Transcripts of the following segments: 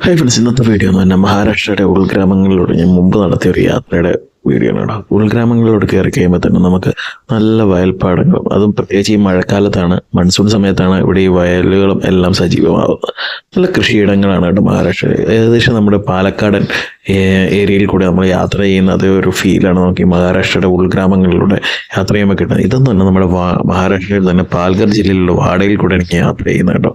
Hi friends ഇന്നത്തെ video എന്ന് പറഞ്ഞാൽ മഹാരാഷ്ട്രയുടെ ഉൾഗ്രാമങ്ങളിലൂടെ ഞാൻ മുമ്പ് നടത്തിയ ഒരു യാത്രയുടെ വീഡിയോ ആണ് കേട്ടോ. ഉൾഗ്രാമങ്ങളിലൂടെ കയറി കഴിയുമ്പോൾ തന്നെ നമുക്ക് നല്ല വയൽപ്പാടങ്ങളും അതും പ്രത്യേകിച്ച് ഈ മഴക്കാലത്താണ് മൺസൂൺ സമയത്താണ് ഇവിടെ ഈ വയലുകളും എല്ലാം സജീവമാവുന്നത്. നല്ല കൃഷിയിടങ്ങളാണ് കേട്ടോ മഹാരാഷ്ട്രയിൽ ഏകദേശം നമ്മുടെ പാലക്കാടൻ ഏരിയയിൽ കൂടെ നമ്മൾ യാത്ര ചെയ്യുന്ന അതേ ഒരു ഫീലാണ് നമുക്ക് ഈ മഹാരാഷ്ട്രയുടെ ഉൾഗ്രാമങ്ങളിലൂടെ യാത്ര ചെയ്യുമ്പോൾ കിട്ടുന്നത്. ഇതൊന്നും തന്നെ നമ്മുടെ മഹാരാഷ്ട്രയിൽ തന്നെ പാൽഘർ ജില്ലയിലുള്ള വാടയിൽ കൂടെ എനിക്ക് യാത്ര ചെയ്യുന്നത് കേട്ടോ.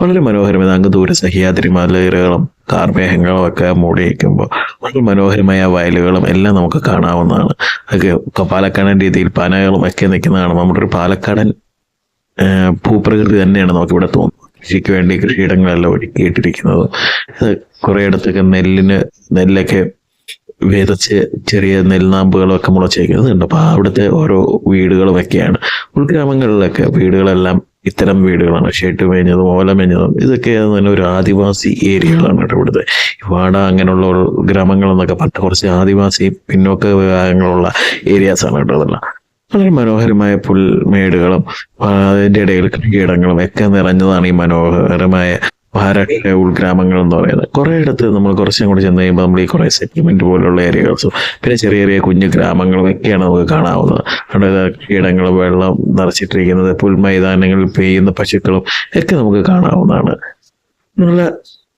വളരെ മനോഹരമായ അങ്ങ് ദൂര സഹ്യാദ്രി മലനിരകളും കാർമേഹങ്ങളും ഒക്കെ മൂടിയിരിക്കുമ്പോൾ വളരെ മനോഹരമായ വയലുകളും എല്ലാം നമുക്ക് കാണാവുന്നതാണ്. ഒക്കെ പാലക്കാടൻ രീതിയിൽ പനകളും ഒക്കെ നിൽക്കുന്നതാണ് നമ്മുടെ ഒരു പാലക്കാടൻ ഭൂപ്രകൃതി തന്നെയാണ് നമുക്കിവിടെ തോന്നുന്നത്. കൃഷിക്ക് വേണ്ടി കൃഷിയിടങ്ങളെല്ലാം ഒരുക്കിയിട്ടിരിക്കുന്നത്. കുറേ കുറേയിടത്തൊക്കെ നെല്ലിന് നെല്ലൊക്കെ വിതച്ച് ചെറിയ നെൽനാമ്പുകളൊക്കെ മുളച്ചേക്കുന്നത് അപ്പോൾ അവിടുത്തെ ഓരോ വീടുകളും ഒക്കെയാണ്. ഉൾഗ്രാമങ്ങളിലൊക്കെ വീടുകളെല്ലാം ഇത്തരം വീടുകളാണ്. ഷെഡ് മേഞ്ഞതും ഓല മേഞ്ഞതും ഇതൊക്കെ തന്നെ ഒരു ആദിവാസി ഏരിയകളാണ് കേട്ടോ ഇവിടുത്തെ. വാട അങ്ങനെയുള്ള ഗ്രാമങ്ങളെന്നൊക്കെ പറഞ്ഞ കുറച്ച് ആദിവാസി പിന്നോക്ക വിഭാഗങ്ങളുള്ള ഏരിയാസ് ആണ് കേട്ടോ വളരെ മനോഹരമായ പുൽമേടുകളും അതിന്റെ ഇടയിൽ കൃഷിയിടങ്ങളും ഒക്കെ നിറഞ്ഞതാണ് ഈ മനോഹരമായ മഹാരാഷ്ട്ര ഉൾഗ്രാമങ്ങൾ എന്ന് പറയുന്നത്. കുറേ ഇടത്ത് നമ്മൾ കുറച്ചും കൂടി ചെന്ന് കഴിയുമ്പോൾ നമ്മൾ ഈ കുറേ സെറ്റിൽമെന്റ് പോലുള്ള ഏരിയകൾസും പിന്നെ ചെറിയ ചെറിയ കുഞ്ഞു ഗ്രാമങ്ങളൊക്കെയാണ് നമുക്ക് കാണാവുന്നത്. അവിടെ കൃഷിയിടങ്ങൾ വെള്ളം നിറച്ചിട്ടിരിക്കുന്നത് പുൽമൈതാനങ്ങളിൽ പെയ്യുന്ന പശുക്കളും ഒക്കെ നമുക്ക് കാണാവുന്നതാണ്. നല്ല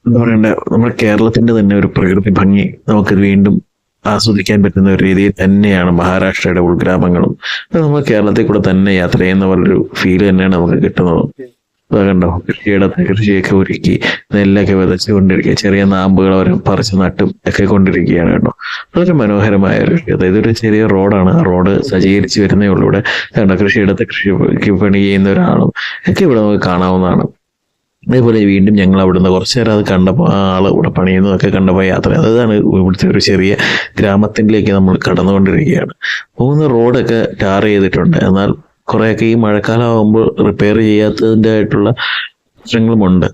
എന്താ പറയണ്ടേ നമ്മുടെ കേരളത്തിന്റെ തന്നെ ഒരു പ്രകൃതി ഭംഗി നമുക്ക് വീണ്ടും ആസ്വദിക്കാൻ പറ്റുന്ന ഒരു രീതിയിൽ തന്നെയാണ് മഹാരാഷ്ട്രയുടെ ഉൾഗ്രാമങ്ങളും. അത് നമ്മൾ കേരളത്തിൽ കൂടെ തന്നെ യാത്ര ചെയ്യുന്ന പോലൊരു ഫീൽ തന്നെയാണ് നമുക്ക് കിട്ടുന്നത്. കണ്ടോ കൃഷിയിടത്ത് കൃഷിയൊക്കെ ഒരുക്കി നെല്ലൊക്കെ വിതച്ച് കൊണ്ടിരിക്കുക ചെറിയ നാമ്പുകൾ അവർ പറിച്ച് നട്ടും ഒക്കെ കൊണ്ടിരിക്കുകയാണ് കേട്ടോ വളരെ മനോഹരമായ ഒരു അതായത് ഒരു ചെറിയ റോഡാണ്. ആ റോഡ് സജ്ജീകരിച്ച് വരുന്നേ ഉള്ളൂ ഇവിടെ. കണ്ടോ കൃഷിയിടത്ത് കൃഷി പണി ചെയ്യുന്ന ഒരാളും ഒക്കെ ഇവിടെ നമുക്ക് കാണാവുന്നതാണ്. അതേപോലെ വീണ്ടും ഞങ്ങൾ അവിടുന്ന് കുറച്ച് നേരം അത് കണ്ടപ്പോൾ ആൾ ഇവിടെ പണിയുന്നതൊക്കെ കണ്ടപ്പോൾ യാത്ര അതാണ് ഇവിടുത്തെ ഒരു ചെറിയ ഗ്രാമത്തിലേക്ക് നമ്മൾ കടന്നുകൊണ്ടിരിക്കുകയാണ്. പോകുന്ന റോഡൊക്കെ ടാർ ചെയ്തിട്ടുണ്ട്. എന്നാൽ കുറേയൊക്കെ ഈ മഴക്കാലമാകുമ്പോൾ റിപ്പയർ ചെയ്യാത്തതിന്റെ ആയിട്ടുള്ള പ്രശ്നങ്ങളുമുണ്ട്.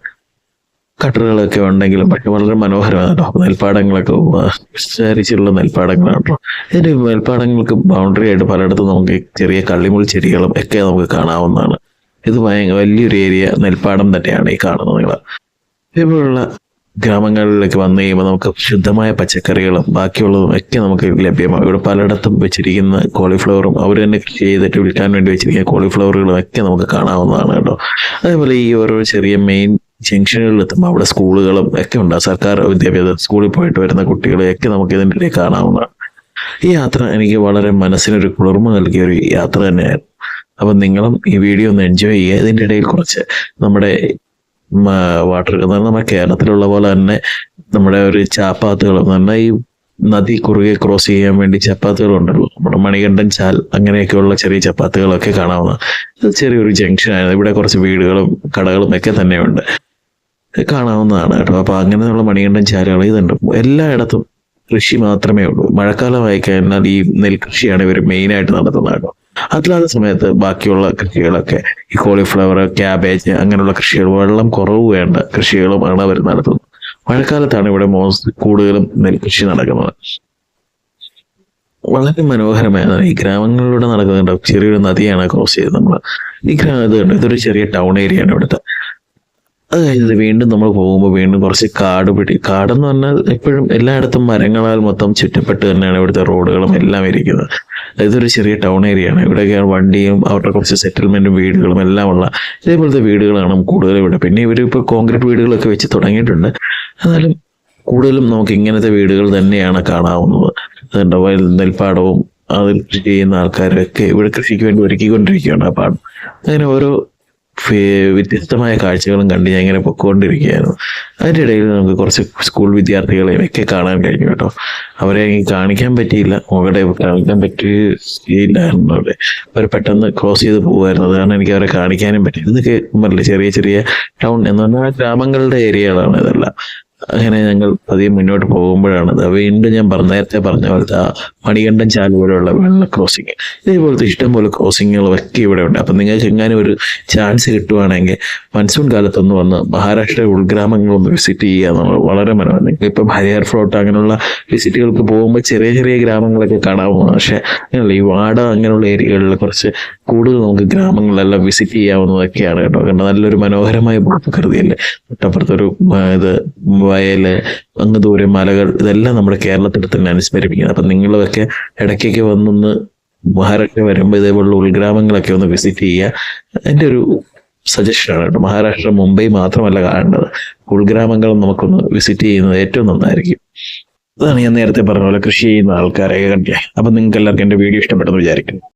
കട്ടറുകളൊക്കെ ഉണ്ടെങ്കിലും പക്ഷെ വളരെ മനോഹരമാണ്. നെൽപ്പാടങ്ങളൊക്കെ വിസ്തരിച്ചുള്ള നെൽപ്പാടങ്ങളാണ് കേട്ടോ. ഇതിന്റെ നെൽപ്പാടങ്ങൾക്ക് ബൗണ്ടറി ആയിട്ട് പലയിടത്തും നമുക്ക് ചെറിയ കള്ളിമുൾ ചെടികളും ഒക്കെ നമുക്ക് കാണാവുന്നതാണ്. ഇത് ഭയങ്കര വലിയൊരു ഏരിയ നെൽപ്പാടം തന്നെയാണ് ഈ കാണുന്നത് നിങ്ങൾ ഇതേപോലുള്ള ഗ്രാമങ്ങളിലേക്ക് വന്നു കഴിയുമ്പോൾ നമുക്ക് ശുദ്ധമായ പച്ചക്കറികളും ബാക്കിയുള്ളതും ഒക്കെ നമുക്ക് ലഭ്യമാകും. ഇവിടെ പലയിടത്തും വെച്ചിരിക്കുന്ന കോളിഫ്ലവറും അവർ തന്നെ കൃഷി ചെയ്തിട്ട് വിൽക്കാൻ വേണ്ടി വെച്ചിരിക്കുന്ന കോളിഫ്ലവറുകളും ഒക്കെ നമുക്ക് കാണാവുന്നതാണ് കേട്ടോ. അതേപോലെ ഈ ഓരോ ചെറിയ മെയിൻ ജംഗ്ഷനുകളിൽ എത്തുമ്പോൾ അവിടെ സ്കൂളുകളും ഒക്കെ ഉണ്ട്. സർക്കാർ വിദ്യാഭ്യാസ സ്കൂളിൽ പോയിട്ട് വരുന്ന കുട്ടികളെയൊക്കെ നമുക്ക് ഇതിന്റെ ഇടയിൽ കാണാവുന്നതാണ്. ഈ യാത്ര എനിക്ക് വളരെ മനസ്സിനൊരു കുളിർമ നൽകിയ ഒരു യാത്ര തന്നെയായിരുന്നു. അപ്പം നിങ്ങളും ഈ വീഡിയോ ഒന്ന് എൻജോയ് ചെയ്യുക. ഇതിന്റെ ഇടയിൽ കുറച്ച് നമ്മുടെ വാട്ടർ എന്ന് പറഞ്ഞാൽ നമ്മുടെ കേരളത്തിലുള്ള പോലെ തന്നെ നമ്മുടെ ഒരു ചാപ്പാത്തുകൾ എന്ന് പറഞ്ഞാൽ ഈ നദി കുറുകെ ക്രോസ് ചെയ്യാൻ വേണ്ടി ചപ്പാത്തുകളുണ്ടല്ലോ നമ്മുടെ മണികണ്ഠൻ ചാൽ അങ്ങനെയൊക്കെയുള്ള ചെറിയ ചപ്പാത്തുകളൊക്കെ കാണാവുന്ന ചെറിയൊരു ജംഗ്ഷനാണ് ഇവിടെ കുറച്ച് വീടുകളും കടകളും ഒക്കെ തന്നെയുണ്ട്. കാണാവുന്നതാണ് കേട്ടോ. അപ്പൊ അങ്ങനെയുള്ള മണികണ്ഠൻ ചാലുകൾ ഇതുണ്ട്. എല്ലായിടത്തും കൃഷി മാത്രമേ ഉള്ളൂ. മഴക്കാലമായി കഴിഞ്ഞാൽ ഈ നെൽകൃഷിയാണ് ഇവർ മെയിനായിട്ട് നടത്തുന്നത് കേട്ടോ. അല്ലാത്ത സമയത്ത് ബാക്കിയുള്ള കൃഷികളൊക്കെ ഈ കോളിഫ്ലവർ ക്യാബേജ് അങ്ങനെയുള്ള കൃഷികൾ വെള്ളം കുറവ് വേണ്ട കൃഷികളും ആണ് അവർ നടത്തുന്നത്. മഴക്കാലത്താണ് ഇവിടെ മോസ് കൂടുതലും നെൽകൃഷി നടക്കുന്നത്. വളരെ മനോഹരമായതാണ് ഈ ഗ്രാമങ്ങളിലൂടെ നടക്കുന്നുണ്ടാവും ചെറിയൊരു നദിയാണ് ക്രോസ് ചെയ്ത് നമ്മൾ ഈ ഗ്രാമം ഇതുണ്ട് ഇതൊരു ചെറിയ ടൗൺ ഏരിയ ആണ് ഇവിടുത്തെ. അത് കഴിഞ്ഞത് വീണ്ടും നമ്മൾ പോകുമ്പോൾ വീണ്ടും കുറച്ച് കാട് പിടി കാടെന്ന് പറഞ്ഞാൽ എപ്പോഴും എല്ലായിടത്തും മരങ്ങളാൽ മൊത്തം ചുറ്റപ്പെട്ട് തന്നെയാണ് ഇവിടുത്തെ റോഡുകളും എല്ലാം ഇരിക്കുന്നത്. ഇതൊരു ചെറിയ ടൗൺ ഏരിയ ആണ്. വണ്ടിയും അവരുടെ കുറച്ച് സെറ്റിൽമെന്റും വീടുകളും എല്ലാം ഉള്ള ഇതേപോലത്തെ വീടുകളാണ് കൂടുതലും ഇവിടെ. പിന്നെ ഇവർ ഇപ്പോൾ കോൺക്രീറ്റ് വീടുകളൊക്കെ വെച്ച് തുടങ്ങിയിട്ടുണ്ട്. എന്നാലും കൂടുതലും നമുക്ക് ഇങ്ങനത്തെ വീടുകൾ തന്നെയാണ് കാണാവുന്നത്. അതുകൊണ്ട് വയൽ നെൽപ്പാടവും അതിൽ കൃഷി ചെയ്യുന്ന ആൾക്കാരൊക്കെ ഇവിടെ കൃഷിക്ക് വേണ്ടി ഒരുക്കിക്കൊണ്ടിരിക്കുകയാണ് ആ പാടം. അങ്ങനെ ഓരോ വ്യത്യസ്തമായ കാഴ്ചകളും കണ്ട് ഞാൻ ഇങ്ങനെ പൊക്കോണ്ടിരിക്കുകയായിരുന്നു. അതിന്റെ ഇടയിൽ നമുക്ക് കുറച്ച് സ്കൂൾ വിദ്യാർത്ഥികളെയും ഒക്കെ കാണാൻ കഴിഞ്ഞു കേട്ടോ. അവരെ കാണിക്കാൻ പറ്റിയില്ല. മുകളുടെ കാണിക്കാൻ പറ്റിയില്ലായിരുന്നു അവിടെ. അവർ പെട്ടെന്ന് ക്രോസ് ചെയ്ത് പോകുമായിരുന്നു. അതാണ് എനിക്ക് അവരെ കാണിക്കാനും പറ്റിയത്. ഇതൊക്കെ പറഞ്ഞില്ല ചെറിയ ചെറിയ ടൗൺ എന്ന് പറഞ്ഞാൽ ഗ്രാമങ്ങളുടെ ഏരിയകളാണ് ഇതെല്ലാം. അങ്ങനെ ഞങ്ങൾ പതിയെ മുന്നോട്ട് പോകുമ്പോഴാണ്. വീണ്ടും ഞാൻ നേരത്തെ പറഞ്ഞ പോലത്തെ ആ മണികണ്ഠൻ ചാൽ പോലെയുള്ള വെള്ള ക്രോസിങ് ഇതേപോലത്തെ ഇഷ്ടംപോലെ ക്രോസിങ്ങുകളൊക്കെ ഇവിടെ ഉണ്ട്. അപ്പം നിങ്ങൾക്ക് എങ്ങാനും ഒരു ചാൻസ് കിട്ടുവാണെങ്കിൽ മൺസൂൺ കാലത്തൊന്ന് വന്ന് മഹാരാഷ്ട്ര ഉൾഗ്രാമങ്ങളൊന്ന് വിസിറ്റ് ചെയ്യുക എന്നുള്ളത് വളരെ മനോഹരം. ഇപ്പം ഹരിയർ ഫ്ലോട്ട് അങ്ങനെയുള്ള വിസിറ്റുകൾക്ക് പോകുമ്പോൾ ചെറിയ ചെറിയ ഗ്രാമങ്ങളൊക്കെ കാണാവുന്നതാണ്. പക്ഷേ അങ്ങനെയുള്ള ഈ വാട അങ്ങനെയുള്ള ഏരിയകളിൽ കുറച്ച് കൂടുതൽ നമുക്ക് ഗ്രാമങ്ങളെല്ലാം വിസിറ്റ് ചെയ്യാവുന്നതൊക്കെയാണ് കേട്ടോ. കണ്ടോ നല്ലൊരു മനോഹരമായ ഭൂപ്രകൃതിയല്ലേ? തൊട്ടപ്പുറത്തൊരു ഇത് വയൽ അങ്ങ് ദൂരെ മലകൾ ഇതെല്ലാം നമ്മുടെ കേരളത്തിൽ തന്നെ അനുസ്മരിപ്പിക്കുന്നത് അപ്പം നിങ്ങളൊക്കെ ഇടയ്ക്കൊക്കെ വന്നൊന്ന് മഹാരാഷ്ട്ര വരുമ്പോൾ ഇതേപോലുള്ള ഉൾഗ്രാമങ്ങളൊക്കെ ഒന്ന് വിസിറ്റ് ചെയ്യുക. എന്റെ ഒരു സജഷനാണ് കേട്ടോ. മഹാരാഷ്ട്ര മുംബൈ മാത്രമല്ല കാണേണ്ടത്. ഉൾഗ്രാമങ്ങൾ നമുക്കൊന്ന് വിസിറ്റ് ചെയ്യുന്നത് ഏറ്റവും നന്നായിരിക്കും. അതാണ് ഞാൻ നേരത്തെ പറഞ്ഞ പോലെ കൃഷി ചെയ്യുന്ന ആൾക്കാരെ കണ്ടേ അപ്പം നിങ്ങൾക്ക് എല്ലാവർക്കും എന്റെ വീഡിയോ ഇഷ്ടപ്പെട്ടെന്ന് വിചാരിക്കുന്നു.